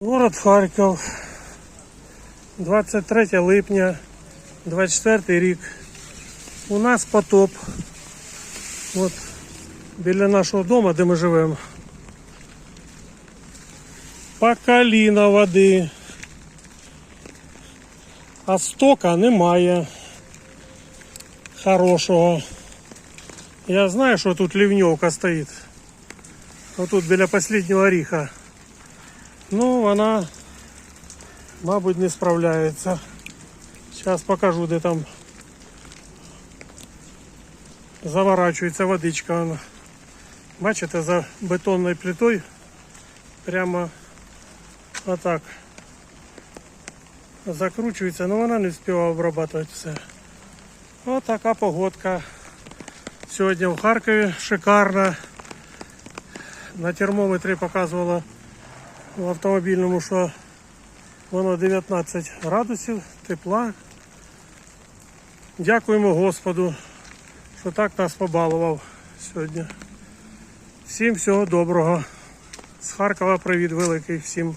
Город Харків. 23 липня, 24 рік. У нас потоп. От біля нашого дому, де ми живемо. По коліна води. А стока немає. Хорошого. Я знаю, що тут ливневка стоїть. Отут біля останнього оріха. Ну, вона, мабуть, не справляється. Зараз покажу, де там заворачується водичка. Вона. Бачите, за бетонною плитою прямо отак закручується, але вона не встигла обрабатувати все. Ось така погодка. Сьогодні в Харкові шикарна. На термометрі показувала в автомобільному, що воно 19 градусів тепла. Дякуємо Господу, що так нас побалував сьогодні. Всім всього доброго. З Харкова привіт великий всім.